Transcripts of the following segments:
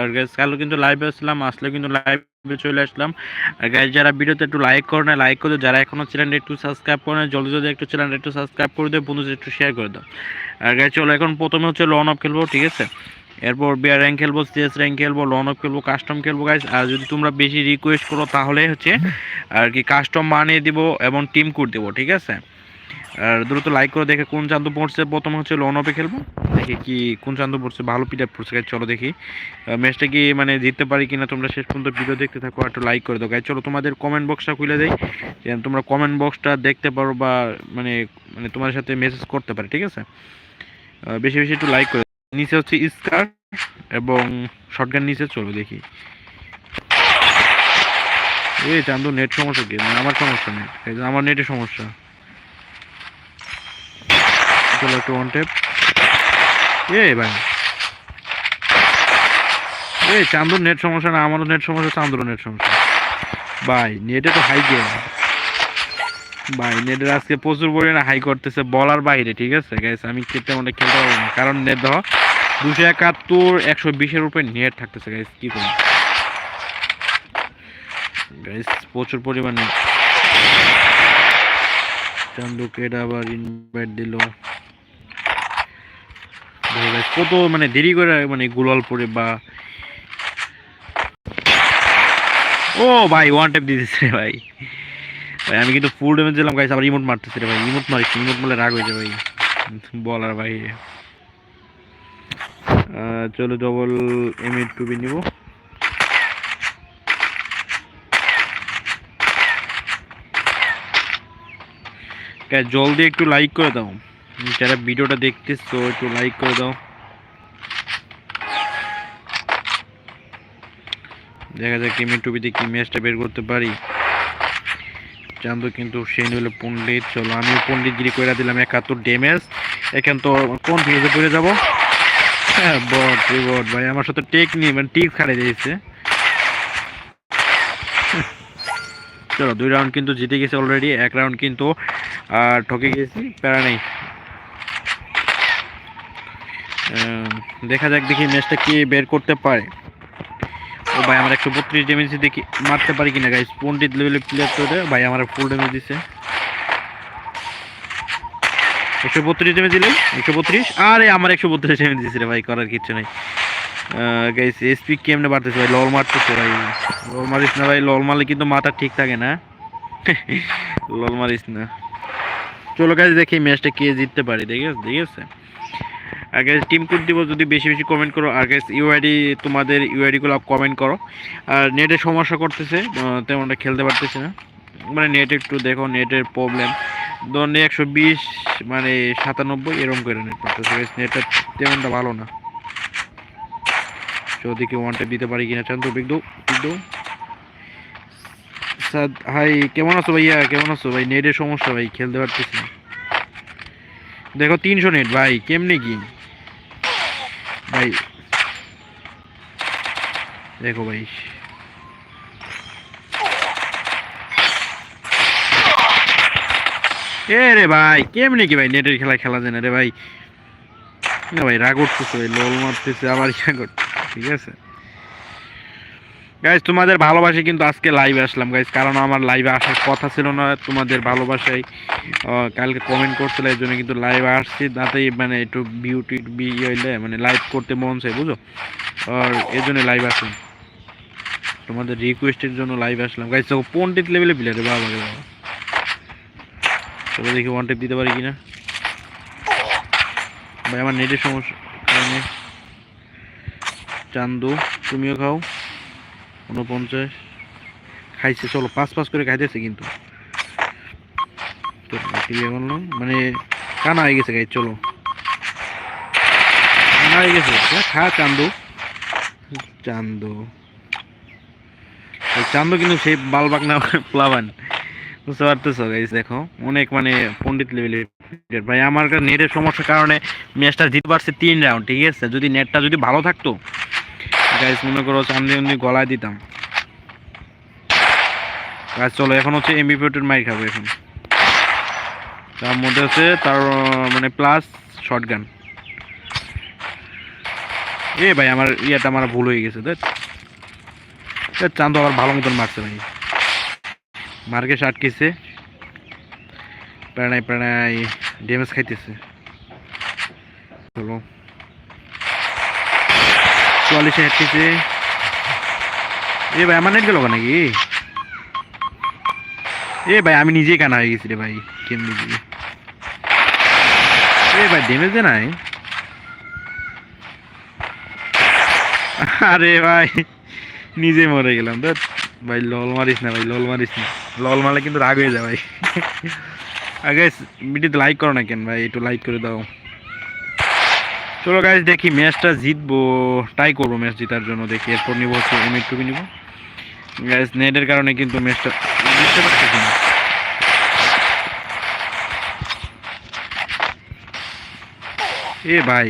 আর guys কালও কিন্তু লাইভে আসলাম, আসলে কিন্তু লাইভে চলে আসলাম। আর গাইস যারা ভিডিওতে একটু লাইক করে না লাইক করে যারা এখনও চ্যানেলটা একটু সাবস্ক্রাইব করে না জলদি জলদি একটু চ্যানেলটা একটু সাবস্ক্রাইব করে দেয় বন্ধুদের একটু শেয়ার করে দাও। আর গাইস চলো এখন প্রথমে হচ্ছে লন অফ খেলব ঠিক আছে? এরপর বিয়ার র্যাঙ্ক খেলব সিএস র্যাঙ্ক খেলব লন অফ খেলব কাস্টম খেলব গাইস আর যদি তোমরা বেশি রিকোয়েস্ট করো, তাহলে হচ্ছে, আর কি কাস্টম বানিয়ে দিব এবং টিম কোড দেবো, ঠিক আছে? আর দ্রুত লাইক করে দেখে কোন চান্দু পড়ছে। প্রথম হচ্ছে লন অফে খেলব। দেখি কি, কোন চান্দু পড়ছে। ভালো পিটার পড়ছে গাইজ চলো দেখি। ম্যাচটা কি মানে জিততে পারি কিনা তোমরা শেষ পর্যন্ত ভিডিও দেখতে থাকো আর একটু লাইক করে দাও গাইজ চলো তোমাদের কমেন্ট বক্সটা খুলে দেই। যেন তোমরা কমেন্ট বক্সটা দেখতে পারো বা মানে মানে তোমার সাথে মেসেজ করতে পারে, ঠিক আছে? বেশি বেশি একটু লাইক করে নিচে হচ্ছে স্কার এবং শর্টগান নিচে চলো দেখি। এই চান্দু নেট সমস্যা কি? মানে আমার সমস্যা নেই। আমার নেটের সমস্যা। চলো একটু ওয়ান টেপ এ ভাই। এই চান্দুর নেট সমস্যা না, আমারও নেট সমস্যা, চান্দুরও নেট সমস্যা। ভাই নেটে তো হাই গেম ভাই নেটের আজকে প্রচুর পরিমাণে হাই করতেছে বলার বাইরে, ঠিক আছে? গাইস আমি খেলতে মনে খেলতে পারব না। কারণ নেট দেখো দুশো একাত্তর, একশো বিশের উপরে নেট থাকতেছে গাইস কি করব? গাইস প্রচুর পরিমাণে। চান্দুকে আবার ইনভাইট দিল। কত মানে দেরি করে মানে গুলাল পরে বা ও ভাই ওয়ান দিয়ে দিচ্ছে রে ভাই। ভাই, আমি কিন্তু ফুল ড্যামেজ দিলাম গাইস আবার ইমোট মারতেছে রে ভাই। ইমোট মারিস ইমোট মারলে রাগ হয়ে যাবে ভাই। বলার ভাই চলো ডবল এম টু বি নিব জলদি একটু লাইক করে দাও। যারা ভিডিওটা দেখতেছো, একটু লাইক করে দাও। দেখা যাক এমনি টুপিতে কি ম্যাচটা বের করতে পারি। চান্দু কিন্তু সে হলো পণ্ডিত, চলো আমিও পণ্ডিতগিরি করে দিলাম একাত্তর ড্যামেজ এখান তো কোন ফেজে পড়ে যাব? হ্যাঁ বট বট, ভাই, আমার সাথে টেক নিয়ে মানে টিক খাড়ে দিয়েছে। চলো, দুই রাউন্ড কিন্তু জিতে গেছে অলরেডি এক রাউন্ড কিন্তু, আর ঠকে গেছি, প্যারা নেই। দেখা যাক দেখি ম্যাচটা কি বের করতে পারে। ও ভাই, আমার একশো বত্রিশ ড্যামেজ দেখি, মারতে পারি কিনা গাইস পন্ডিত লেভেলের প্লেয়ার তো ভাই, আমার ফুল ড্যামেজ দিছে। একশো বত্রিশ ড্যামেজ দিলে একশো বত্রিশ? আরে, আমার একশো বত্রিশ ড্যামেজ দিছে রে ভাই, করার কিছু নেই। গাইস এসপি কেমনে বাড়তেছে ভাই? লল মারতেছে ভাই। লল মারিস না ভাই, লল মারলে কিন্তু মাথা ঠিক থাকে না। লল মারিস না। চলো গাইস দেখি ম্যাচটা কে জিততে পারে ঠিক আছে ঠিক আছে গাইস টিম কোড দিব, যদি বেশি বেশি কমেন্ট করো, আর গাইস ইউআইডি তোমাদের ইউআইডিগুলো কমেন্ট করো। আর নেটের সমস্যা করতেছে তেমনটা খেলতে পারতেছে না। মানে নেট একটু দেখো নেটের প্রবলেম ধরুন একশো বিশ মানে সাতানব্বই, এরকম করে নেট করতেছে গাইস নেটটা তেমনটা ভালো না। যদি কেউ ওয়ানটা দিতে পারি কিনা চান তো বিগদু বিগদু সাদ, হাই, কেমন আছো ভাইয়া? কেমন আছো? ভাই নেটের সমস্যা, ভাই, খেলতে পারতেছি না। দেখো, তিনশো নেট ভাই, কেমনি কি? ভাই, দেখো ভাই। এ রে ভাই, কেমনে কি ভাই নেটের খেলা খেলা যায় না রে ভাই? না ভাই, রাগ উঠতেছে ভাই, লোল মারতেছে, আবার ইয়া করতেছে ঠিক আছে? গাইজ তোমাদের ভালোবাসে কিন্তু আজকে লাইভে আসলাম গাইজ কারণ আমার লাইভে আসার কথা ছিল না, তোমাদের ভালোবাসায় কালকে কমেন্ট করছিল, এই জন্য কিন্তু লাইভে আসছি, তাতেই মানে একটু বিউটি বি মানে লাইভ করতে মন চাই বুঝো? আর এই জন্য লাইভ আসলাম। তোমাদের রিকোয়েস্টের জন্য লাইভ আসলাম। গাইজ তো পন্ডিত লেভেলে প্লেয়ার বাবা বাবা। চলো দেখি ওয়ান দিতে পারি কিনা। ভাই, আমার নেটের সমস্যা চান্দু, তুমিও খাও। উনপঞ্চাশ খাইছে, চলো, পাঁচ পাঁচ করে খাইতেছে কিন্তু। মানে কানা হয়ে গেছে গাই চলো। কানা হয়ে গেছে। খা চান্দু। চান্দু। চান্দু কিন্তু সেই বালবাক না প্লাবান। বুঝতে পারতেছো গাইস দেখো। অনেক মানে পণ্ডিত লেভেলের ভাই, আমার নেটের সমস্যার কারণে ম্যাচটা জিতে পারছে তিন রাউন্ড ঠিক আছে? যদি নেটটা যদি ভালো থাকতো গাইস মনে করো চান্দি উন্দি গলায় দিতাম। গাছ চলো, এখন হচ্ছে এমবি ফোর্টের মাইক খাব এখন। তার মধ্যে হচ্ছে তার মানে প্লাস শর্ট গান এ ভাই, আমার ইয়েটা আমার ভুল হয়ে গেছে, দেখ। চান্দ আবার ভালো মতন মারছে ভাই মার্কে আটকেছে প্রাণায় প্রাণায় ড্যামেজ খাইতেছে। চলো। চুয়াল্লিশে হাঁটতেছে এ। ভাই, আমার নেট গেল নাকি এ ভাই, আমি নিজেই কানা হয়ে গেছি রে ভাই কেমনি কি এ ভাই ড্যামেজ দে নাই? আরে ভাই নিজে মরে গেলাম। দেখ ভাই, লল মারিস না ভাই, লল মারিস না। লল মারলে কিন্তু রাগ হয়ে যায় ভাই। আগে ভিডিওতে লাইক করো না কেন ভাই, একটু লাইক করে দাও। চলো গাইজ দেখি ম্যাচটা জিতবো ট্রাই করব ম্যাচ জেতার জন্য, দেখি এরপর নিবো হচ্ছে এম টুবি নিবো। গাইজ নেটের কারণে কিন্তু ম্যাচটা জিততে পারতেছি না। এ ভাই।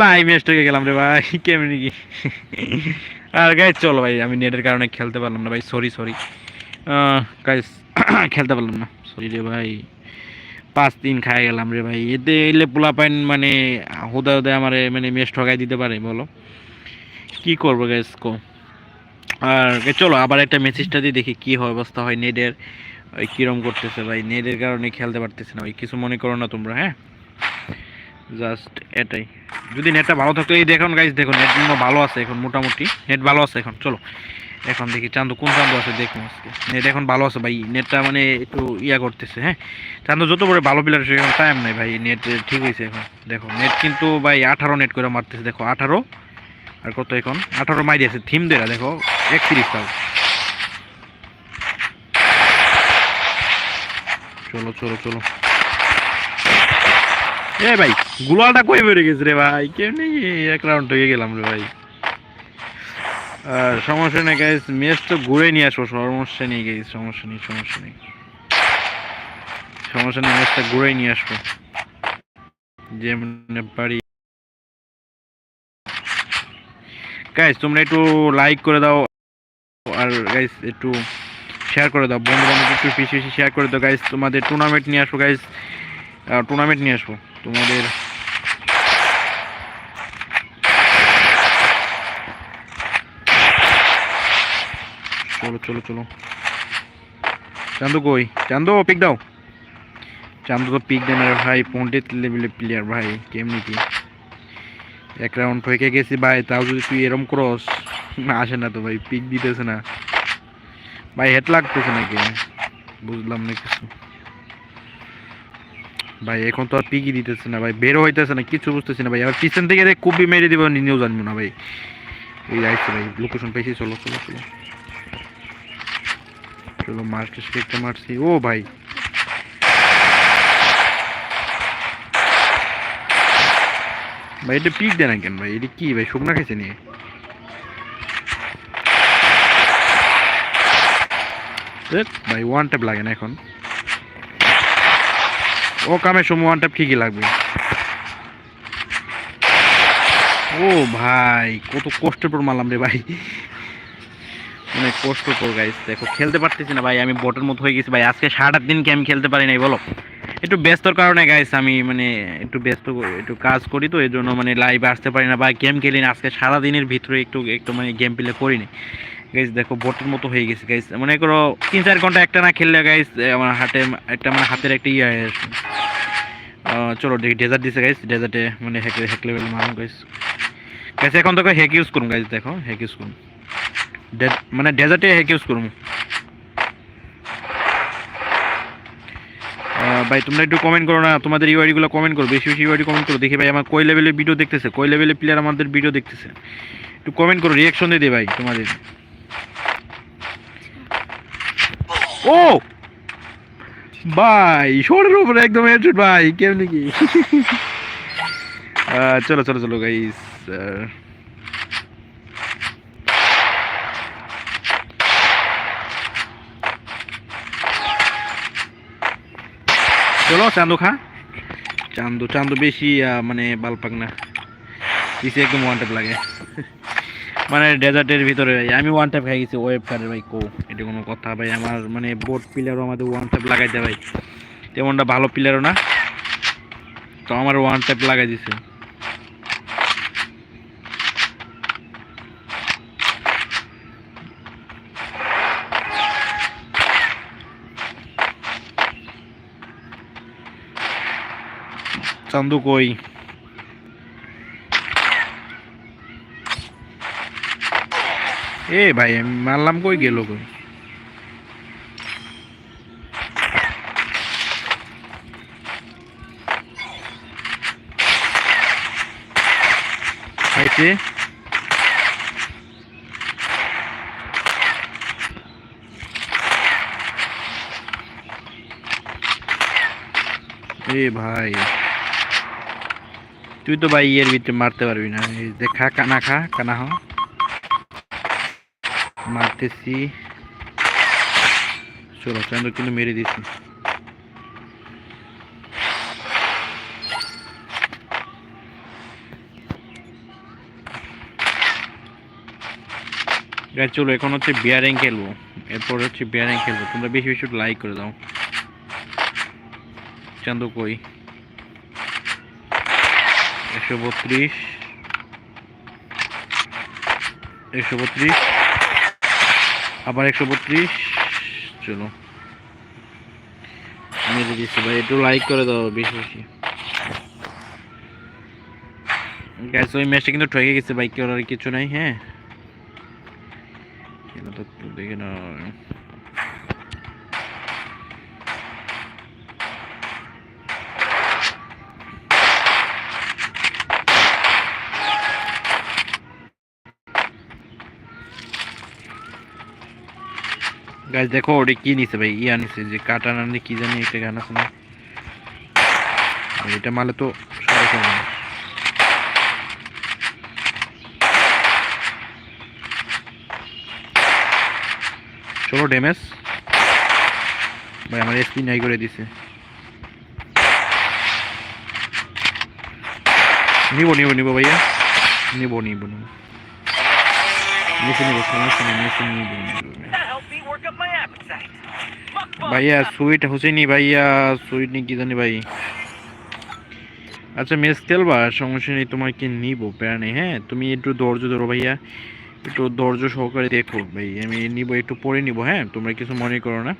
ভাই ম্যাচটাকে গেলাম রে ভাই, কেমনি কি? আর গাইজ চলো ভাই, আমি নেটের কারণে খেলতে পারলাম না ভাই সরি সরি গাইজ খেলতে পারলাম না। রে ভাই, পাঁচ দিন খাই গেলাম রে ভাই। এতে এলে পোলা পাইন মানে হুদা হুদা আমার মানে মেস ঠকাই দিতে পারে, বলো। কি করব গ্যাস কো? আর চলো, আবার একটা মেসেজটা দিয়ে দেখি কি হয় অবস্থা হয় নেটের, ওই কিরম করতেছে ভাই। নেটের কারণে খেলতে পারতেছে না, ওই কিছু মনে করো না তোমরা হ্যাঁ? জাস্ট এটাই। যদি নেটটা ভালো থাকতো এই দেখুন গাইজ দেখুন, নেট ভালো আছে এখন, মোটামুটি। নেট ভালো আছে এখন, চলো। এখন দেখি চান্দু, কোন চান্দু আছে দেখুন আজকে। নেট এখন ভালো আছে ভাই, নেটটা মানে একটু ইয়া করতেছে হ্যাঁ? চান্দু যত বড় ভালো প্লেয়ার এখন টাইম নাই ভাই, নেট ঠিক হয়েছে এখন। দেখো, নেট কিন্তু ভাই আঠারো নেট করে মারতেছে, দেখো, আঠারো। আর কত এখন? আঠারো মাই দিয়েছে, থিম দেরা দেখো, একত্রিশ তাও। চলো চলো চলো। এ ভাই গুলালটা কই বেড়ে গেছে রে ভাই? কেমনি এক রাউন্ড হয়ে গেলাম রে ভাই? আর সমস্যা নেই গাইজ মেস তো ঘুরে নিয়ে আসব, সমস্যা নেই গাইস সমস্যা নেই সমস্যা নেই। সমস্যা নেই, মেসটা ঘুরে নিয়ে আসব। যেমন পারি। গাইস তোমরা একটু লাইক করে দাও, আর গাইস একটু শেয়ার করে দাও। বন্ধু বান্ধব একটু বেশি বেশি শেয়ার করে দাও গাইস তোমাদের টুর্নামেন্ট নিয়ে আসব গাইস টুর্নামেন্ট নিয়ে আসব। তোমাদের চলো চলো চলো। চান্দু কই? চান্দু পিক দাও। চান্দু তো পিক দেন রে ভাই পন্ডিত লেভেলের প্লেয়ার ভাই, কেমনি কি? এক রাউন্ড হয়ে গেছি ভাই, তাও যদি তুই এরম ক্রস না আসে না তো ভাই পিক দিতেছে না। ভাই হেড লাগতেছে নাকি? বুঝলাম না কিছু। ভাই, এখন তো আর পিকই দিতেছে না ভাই বেরো হইতেছে না, কিছু বুঝতেছি না ভাই। আবার পিছন থেকে কুবি মেরে দিব নিজেও জানব না ভাই। এই যাইছে ভাই লোকেশন পেয়েছি চলো চলো চলো। চলো মারতে একটা মারছি। ও ভাই। ভাই, এটা পিক দেয় না কেন ভাই? এটা কি ভাই? শুকনা খাইছে নিয়ে ভাই ওয়ান ট্যাপ লাগে না এখন। ও কামের সময় ওয়ান ট্যাপ ঠিকই লাগবে। ও ভাই, কত কষ্টের পর মারলাম রে ভাই। অনেক কষ্ট কর গাইস দেখো, খেলতে পারতেছি না, ভাই। আমি বটের মতো হয়ে গেছি, ভাই। আজকে সারাটা দিন কি আমি খেলতে পারি নাই, বলো। একটু ব্যস্তর কারণে গাইস আমি মানে একটু ব্যস্ত একটু কাজ করি তো এই জন্য মানে লাইভে আসতে পারি না, বা গেম খেলি না। আজকে সারাদিনের ভিতরে একটু একটু মানে গেম প্লে করিনি গাইস দেখো বটের মতো হয়ে গেছে গাইস মনে করো, তিন, চার ঘণ্টা একটা না খেললে গাইস আমার হাতে একটা মানে হাতের একটা ইয়ে। চলো, দেখি ডেজার্ট দিছে গাইস ডেজার্টে মানে হ্যাক হ্যাক লেভেল মারুন গাইস গাইস এখন তোকে হ্যাক ইউজ করুন গাইস দেখো হ্যাক ইউজ করুন। মানে ডেজার্টে হ্যাক ইউজ আহ, ভাই তোমরা একটু কমেন্ট করো না তোমাদের ইউআইডি গুলো কমেন্ট করো বেশি বেশি ইউআইডি কমেন্ট করো দেখি ভাই আমার কই লেভেলের ভিডিও দেখতেছে কই লেভেলের প্লেয়ার আমাদের ভিডিও দেখতেছে। একটু কমেন্ট করো রিয়াকশন দিয়ে দে ভাই তোমাদের। ও! ভাই শোরের উপরে একদম হেডশট ভাই কেমনি কি? চলো চলো চলো গাইস চলো, চান্দু খা। চান্দু চান্দু বেশি মানে বালপাক না। পিসে একদম ওয়ান টাইপ লাগে। মানে ডেজার্টের ভিতরে আমি ওয়ান টাইপ খাই গেছি ওয়েব কারের ভাই, কো। এটা কোনো কথা ভাই, আমার মানে বোর্ড পিলারও আমাদের ওয়ান টাইপ লাগাইতে ভাই তেমনটা ভালো প্লেয়ারও না। তো আমার ওয়ান টাইপ লাগাই দিছে। চান্দু কই এ ভাই আমি মারলাম কই গেল কই খাইছে এ ভাই তুই তো ভাই ইয়ের ভিতরে মারতে পারবি না। দেখা কানা খা কানা হ। মারতেছি। চলো চান্দু কিন্তু মেরে দিছি চলো, এখন হচ্ছে বিয়ারিং খেলব। এরপর হচ্ছে বিয়ারিং খেলব। তোমরা বেশি বেশি লাইক করে দাও। চান্দু কই? একশো বত্রিশ। একশো বত্রিশ। আবার একশো বত্রিশ। চলো। মেরে দিচ্ছি ভাই, একটু লাইক করে দাও বেশি বেশি। গ্যাস ওই ম্যাচটা কিন্তু ঠকে গেছে বাইক করার কিছু নাই হ্যাঁ? দেখে না গাছ দেখো ওটা কি নিছে ভাই? ইয়া নিছে, যে কাটা নামে কি জানি একটা গান আছে না? এটা মালে তো মাস। চলো ড্যামেজ ভাই, আমার এসপি নাই করে দিছে। নিব নিব নিব ভাইয়া। নিব নিব নিব। নিচে নিব সমস্যা নিচে নিব নিব। ভাইয়া সুইট হোসেনি ভাইয়া সুইট নি কি জানি ভাই। আচ্ছা মেস খেলবা সমস্যা নেই তোমাকে নিব প্যারা নেই হ্যাঁ? তুমি একটু ধৈর্য ধরো ভাইয়া, একটু ধৈর্য সহকারে দেখো ভাই, আমি নিব, একটু পরে নিব হ্যাঁ? তোমরা কিছু মনে করো না।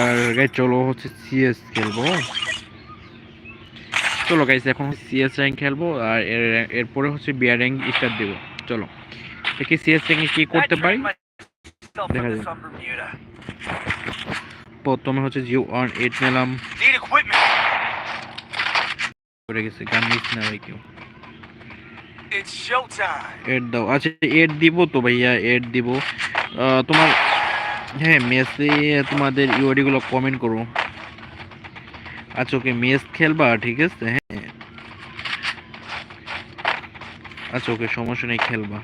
আর গাই চলো হচ্ছে সিএস খেলব। চলো গাইস এখন সিএস র্যাঙ্ক খেলব, আর এরপরে হচ্ছে বিয়ার র্যাঙ্ক স্টার্ট দেবো। চলো, দেখি সিএস র্যাঙ্কে কি করতে পারি। দেখা. প্রথমে হচ্ছে জিও ওয়ান এইট নিলাম। পড়ে গেছে গান মিস না ভাই কেউ। এড দাও। আচ্ছা এড দিব তো ভাইয়া এড দিব। তোমার হ্যাঁ মেসে তোমাদের ইউআইডিগুলো কমেন্ট করো। আচ্ছা ওকে মেস খেলবা ঠিক আছে? হ্যাঁ। আচ্ছা ওকে সমস্যা নেই খেলবা।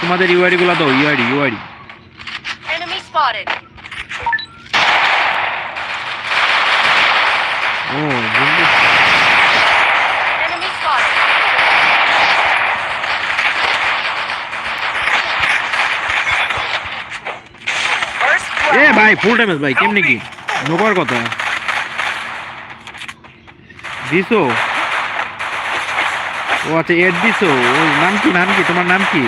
তোমাদের ইউআইডিগুলো দাও ইউআইডি ইউআইডি spotted. ও বুঝলি Enemy spotted. এ ভাই ফুল ড্যামেজ ভাই, কেমনি কি? নোবার কথা। দিছো? ও আচ্ছা এড দিছো? ওর নাম কি? নাম কি? তোমার নাম কি?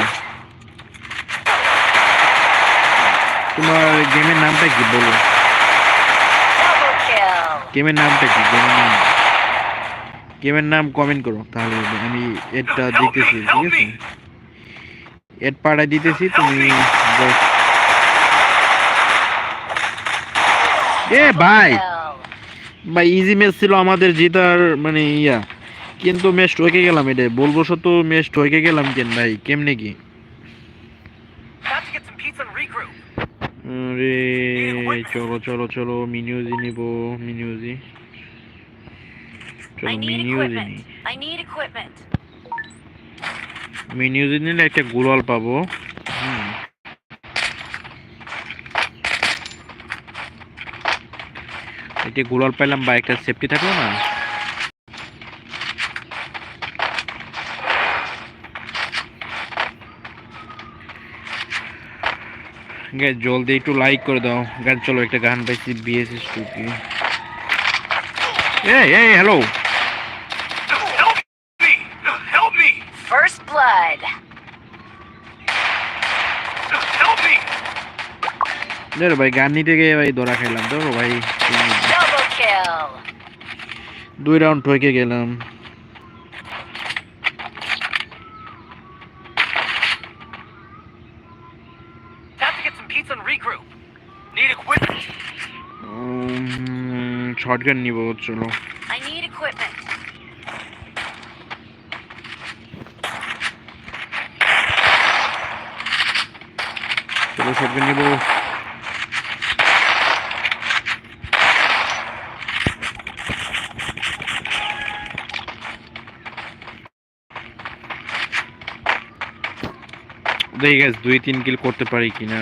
তোমার গেমের নামটা কি বলো? গেমের নামটা কি? গেমের নাম। গেমের নাম কমেন্ট করো তাহলে আমি এডটা দিতেছি ঠিক আছে? এড পাড়ায় দিতেছি তুমি এ ভাই. ভাই ইজি ম্যাচ ছিল আমাদের জেতার মানে ইয়া। কিন্তু ম্যাচ ঠকে গেলাম এটা বলব সত্য ম্যাচ ঠকে গেলাম কেন ভাই? কেমনে কি? আরে চলো চলো চলো মিনিউজি নিব মিনিউজি। চলো মিনিউজি. মিনিউজি নিলে একটা গোলাল পাবো। হুম। একটা গোলাল পাইলাম বা একটা সেফটি থাকল না? জলদি একটু লাইক করে দাও। গাইজ চলো একটা গান পাইছি বিএসএস টুকি এই এই হ্যালো! ধরো ভাই গান নিতে গিয়ে ভাই ধরা খাইলাম ধরো ভাই। দুই রাউন্ড ঠকে গেলাম। Some and regroup. Need equipment. Shotgun নিব চলো I need equipment. চলো গান নিব দেখি guys, দুই তিন কিল করতে পারি কিনা